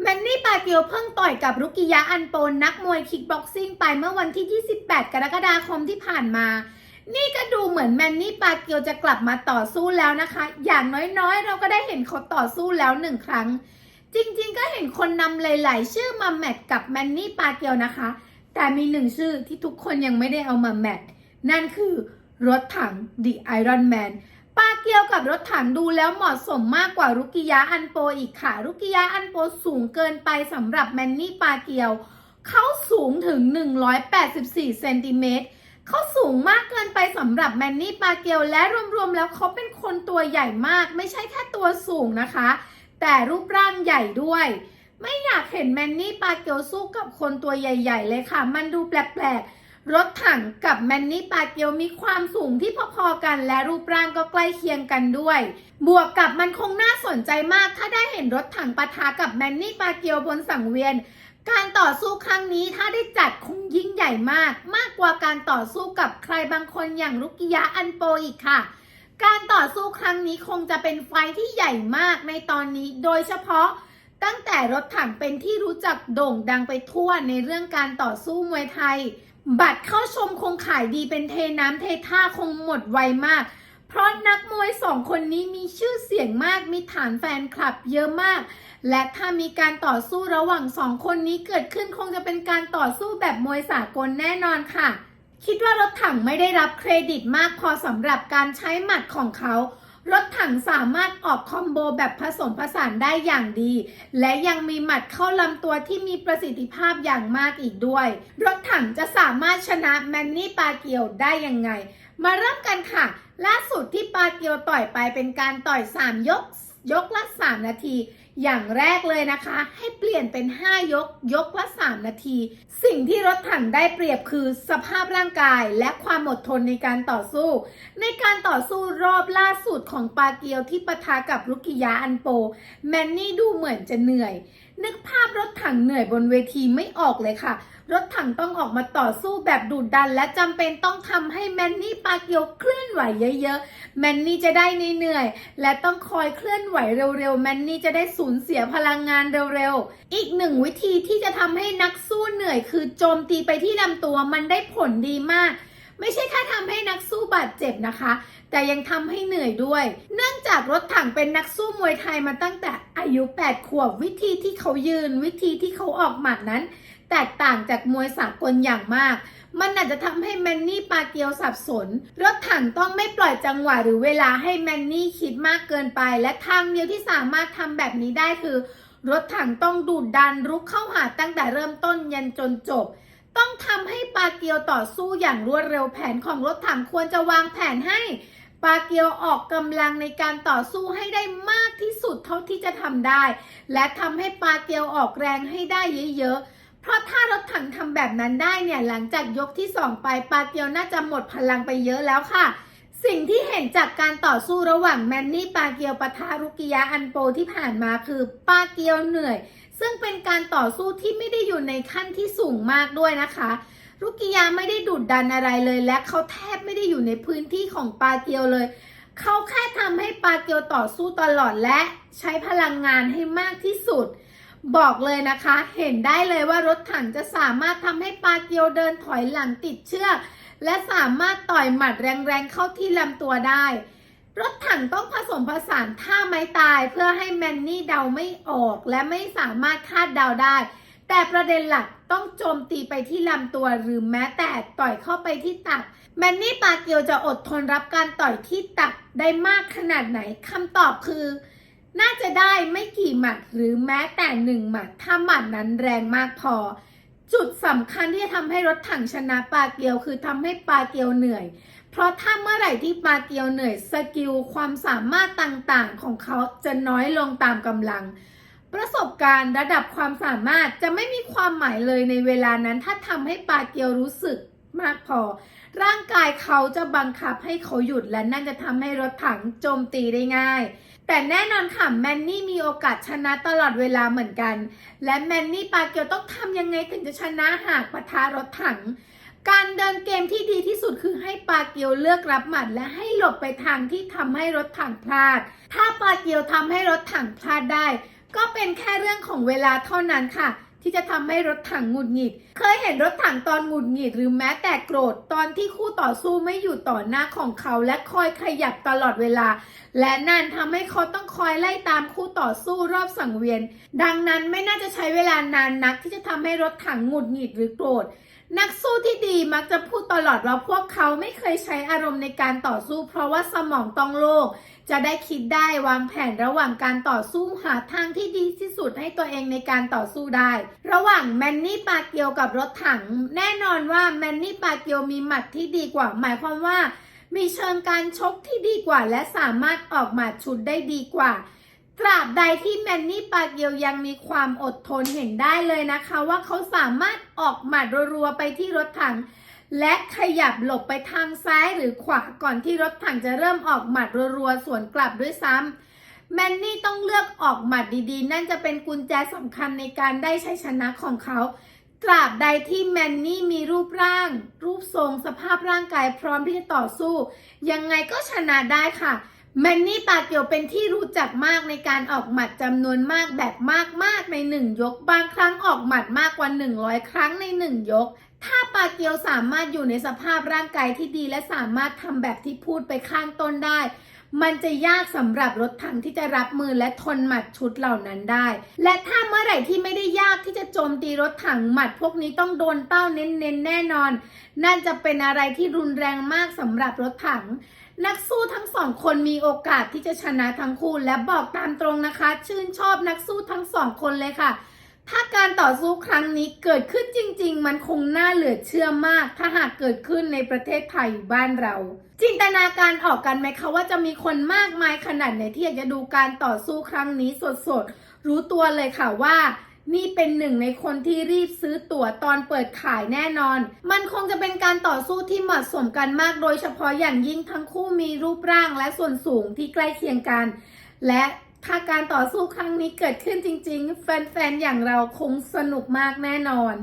แมนนี่ปาเกียวเพิ่งต่อยกับรุกิยะอันโปนนักมวยคิกบ็อกซิ่งไปเมื่อวันที่ 28 กรกฎาคมที่ผ่านมา นี่ก็ดูเหมือนแมนนี่ปาเกียวจะกลับมาต่อสู้แล้วนะคะ อย่างน้อยๆ เราก็ได้เห็นเขาต่อสู้แล้วหนึ่งครั้ง จริงๆ ก็เห็นคนนำหลาย ๆ ชื่อมาแมทกับแมนนี่ปาเกียวนะคะ แต่มีหนึ่งชื่อที่ทุกคนยังไม่ได้เอามาแมทนั่นคือรถถัง The Iron Man ปลาเกียวกับรถถังดูแล้วเหมาะสมมากกว่ารุกิยะอันโปอีกค่ะ รุกิยะอันโปสูงเกินไปสำหรับแมนนี่ปลาเกียว เขาสูงถึง 184เซนติเมตรเขาสูงมากเกินไปสำหรับแมนนี่ปาเกียวและรวมๆแล้วเขาเป็นคนตัวใหญ่มาก ไม่ใช่แค่ตัวสูงนะคะ แต่รูปร่างใหญ่ด้วย ไม่อยากเห็นแมนนี่ปาเกียวสู้กับคนตัวใหญ่ ๆ เลยค่ะ มันดูแปลกๆ รถถังกับแมนนี่ปาเกียวมีความสูงที่พอๆกัน และรูปร่างก็ใกล้เคียงกันด้วย บวกกับมันคงน่าสนใจมากถ้าได้เห็นรถถังปะทะกับแมนนี่ปาเกียวบนสังเวียน การต่อสู้ครั้งนี้ถ้าได้จัดคงยิ่งใหญ่มาก มากกว่าการต่อสู้กับใครบางคนอย่างรุกิยะอันโปอีกค่ะ การต่อสู้ครั้งนี้คงจะเป็นไฟที่ใหญ่มากในตอนนี้ โดยเฉพาะตั้งแต่รถถังเป็นที่รู้จักโด่งดังไปทั่วในเรื่องการต่อสู้มวยไทย บัตรเข้าชมคงขายดีเป็นเทน้ำเทท่าคงหมดไวมาก เพราะนักมวยสองคนนี้มีชื่อเสียงมากมีฐานแฟนคลับเยอะมาก และถ้ามีการต่อสู้ระหว่างสองคนนี้เกิดขึ้นคงจะเป็นการต่อสู้แบบมวยสากลแน่นอนค่ะ คิดว่ารถถังไม่ได้รับเครดิตมากพอสำหรับการใช้หมัดของเขา รถถังสามารถออกคอมโบแบบผสมผสานได้อย่างดี และยังมีหมัดเข้าลำตัวที่มีประสิทธิภาพอย่างมากอีกด้วย รถถังจะสามารถชนะแมนนี่ปาเกียวได้ยังไง มาเริ่มกันค่ะ ล่าสุดที่ปาเกียวต่อยไปเป็นการต่อย 3 ยก ยกละ 3 นาที อย่างแรกเลยนะคะ ให้เปลี่ยนเป็น 5 ยก ยกละ 3 นาที สิ่งที่รถถังได้เปรียบคือสภาพร่างกายและความอดทนในการต่อสู้ ในการต่อสู้รอบล่าสุดของปาเกียวที่ปะทะกับรุกิยาอันโป แมนนี่ดูเหมือนจะเหนื่อย นึกภาพรถถังเหนื่อยบนเวทีไม่ออกเลยค่ะ รถถังต้องออกมาต่อสู้แบบดุดัน และจำเป็นต้องทำให้แมนนี่ปาเกียวเคลื่อนไหวเยอะๆ แมนนี่จะได้เหนื่อยและต้องคอยเคลื่อนไหวเร็วๆ แมนนี่จะได้สูญเสียพลังงานเร็วๆ อีกหนึ่งวิธีที่จะทำให้นักสู้เหนื่อย คือโจมตีไปที่ลำตัวมันได้ผลดีมาก ไม่ใช่แค่ทำให้นักสู้บาดเจ็บนะคะ แต่ยังทำให้เหนื่อยด้วย เนื่องจากรถถังเป็นนักสู้มวยไทยมาตั้งแต่อายุ 8 ขวบ วิธีที่เขายืน วิธีที่เขาออกหมัดนั้น แตกต่างจากมวยสากลอย่างมาก มันอาจจะทำให้แมนนี่ปาเกียวสับสน รถถังต้องไม่ปล่อยจังหวะหรือเวลาให้แมนนี่คิดมากเกินไป และทางเดียวที่สามารถทำแบบนี้ได้คือ รถถังต้องดูดดันรุกเข้าหาตั้งแต่เริ่มต้นยันจนจบ ต้องทำให้ปาเกียวต่อสู้อย่างรวดเร็วแผนของรถถังควรจะวางแผนให้ปาเกียวออกกำลังในการต่อสู้ให้ได้มากที่สุดเท่าที่จะทำได้ และทำให้ปาเกียวออกแรงให้ได้เยอะๆ เพราะถ้ารถถังทำแบบนั้นได้เนี่ยหลังจากยกที่2ไปปาเกียวน่าจะหมดพลังไปเยอะแล้วค่ะ สิ่งที่เห็นจากการต่อสู้ระหว่างแมนนี่ปาเกียวปะทะรุกิยะอันโปที่ผ่านมาคือปาเกียวเหนื่อย ซึ่งเป็นการต่อสู้ที่ไม่ได้อยู่ในขั้นที่สูงมากด้วยนะคะรุกิยาไม่ได้ดุดดันอะไรเลย และเขาแทบไม่ได้อยู่ในพื้นที่ของปาเกียวเลย เขาแค่ทำให้ปาเกียวต่อสู้ตลอดและใช้พลังงานให้มากที่สุด บอกเลยนะคะ เห็นได้เลยว่ารถถังจะสามารถทำให้ปาเกียวเดินถอยหลังติดเชือก และสามารถต่อยหมัดแรงๆเข้าที่ลำตัวได้ รถถังต้องผสมผสานท่าไม้ตายเพื่อให้แมนนี่เดาไม่ออกและไม่สามารถคาดเดาได้ แต่ประเด็นหลักต้องโจมตีไปที่ลำตัวหรือแม้แต่ต่อยเข้าไปที่ตัก แมนนี่ปาเกียวจะอดทนรับการต่อยที่ตักได้มากขนาดไหนคำตอบคือ น่าจะได้ไม่กี่หมัดหรือแม้แต่หนึ่งหมัดถ้าหมัดนั้นแรงมากพอ จุดสำคัญที่จะทำให้รถถังชนะปาเกียว คือทำให้ปาเกียวเหนื่อย เพราะถ้าเมื่อไหร่ที่ปาเกียวเหนื่อยสกิลความสามารถต่างๆ ของเขาจะน้อยลงตามกำลัง ประสบการณ์ระดับความสามารถจะไม่มีความหมายเลยในเวลานั้น ถ้าทำให้ปาเกียวรู้สึก มากพอ ร่างกายเขาจะบังคับให้เขาหยุดและนั่นจะทำให้รถถังโจมตีได้ง่าย แต่แน่นอนค่ะแมนนี่มีโอกาสชนะตลอดเวลาเหมือนกัน และแมนนี่ปาเกียวต้องทำยังไงถึงจะชนะหากปะทะรถถัง การเดินเกมที่ดีที่สุดคือให้ปาเกียวเลือกรับหมัดและให้หลบไปทางที่ทำให้รถถังพลาด ถ้าปาเกียวทำให้รถถังพลาดได้ ก็เป็นแค่เรื่องของเวลาเท่านั้นค่ะ ที่จะทำให้รถถังหงุดหงิด เคยเห็นรถถังตอนหงุดหงิดหรือแม้แต่โกรธตอนที่คู่ต่อสู้ไม่อยู่ต่อหน้าของเขาและคอยขยับตลอดเวลา และนั่นทำให้เขาต้องคอยไล่ตามคู่ต่อสู้รอบสังเวียน ดังนั้นไม่น่าจะใช้เวลานานนักที่จะทำให้รถถังหงุดหงิดหรือโกรธ นักสู้ที่ดีมักจะพูดตลอดว่าพวกเขาไม่เคยใช้อารมณ์ในการต่อสู้ เพราะว่าสมองต้องโล่งจะได้คิดได้วางแผนระหว่างการต่อสู้หาทางที่ดีที่สุดให้ตัวเองในการต่อสู้ได้ ระหว่างแมนนี่ปาเกียวกับรถถัง แน่นอนว่าแมนนี่ปาเกียวมีหมัดที่ดีกว่า หมายความว่า มีเชิงการชกที่ดีกว่า และสามารถออกหมัดชุดได้ดีกว่า ตราบใดที่แมนนี่ปาเกียวยังมีความอดทนเห็นได้เลยนะคะ ว่าเขาสามารถออกหมัดรัวๆไปที่รถถัง และขยับหลบไปทางซ้ายหรือขวาก่อนที่รถถังจะเริ่มออกหมัดรัวๆสวนกลับด้วยซ้ำแมนนี่ต้องเลือกออกหมัดดีๆ นั่นจะเป็นกุญแจสำคัญในการได้ชัยชนะของเขาตราบใดที่แมนนี่มีรูปร่าง รูปทรงสภาพร่างกายพร้อมที่จะต่อสู้ ยังไงก็ชนะได้ค่ะ แมนนี่ปาเกียวเป็นที่รู้จักมากในการออกหมัดจำนวนมากแบบมากๆในหนึ่งยก บางครั้งออกหมัดมากกว่า 100 ครั้งในหนึ่งยก ถ้าปาเกียวสามารถอยู่ในสภาพร่างกายที่ดีและสามารถทำแบบที่พูดไปข้างต้นได้ มันจะยากสำหรับรถถังที่จะรับมือและทนหมัดชุดเหล่านั้นได้ และถ้าเมื่อไหร่ที่ไม่ได้ยากที่จะโจมตีรถถังหมัดพวกนี้ต้องโดนเป้าเน้นๆแน่นอน นั่นจะเป็นอะไรที่รุนแรงมากสำหรับรถถัง นักสู้ทั้งสองคนมีโอกาสที่จะชนะทั้งคู่และบอกตามตรงนะคะ ชื่นชอบนักสู้ทั้งสองคนเลยค่ะ ถ้าการต่อสู้ครั้งนี้เกิดขึ้นจริง ๆ มันคงน่าเหลือเชื่อมาก ถ้าหากเกิดขึ้นในประเทศไทยบ้านเรา จินตนาการออกกันไหมคะว่าจะมีคนมากมายขนาดไหนที่อยากจะดูการต่อสู้ครั้งนี้สดๆรู้ตัวเลยค่ะว่า นี่เป็นหนึ่งในคนที่รีบซื้อตั๋วตอนเปิดขายแน่นอน มันคงจะเป็นการต่อสู้ที่เหมาะสมกันมาก โดยเฉพาะอย่างยิ่งทั้งคู่มีรูปร่างและส่วนสูงที่ใกล้เคียงกัน และถ้าการต่อสู้ครั้งนี้เกิดขึ้นจริง ๆ แฟนๆ อย่างเราคงสนุกมากแน่นอน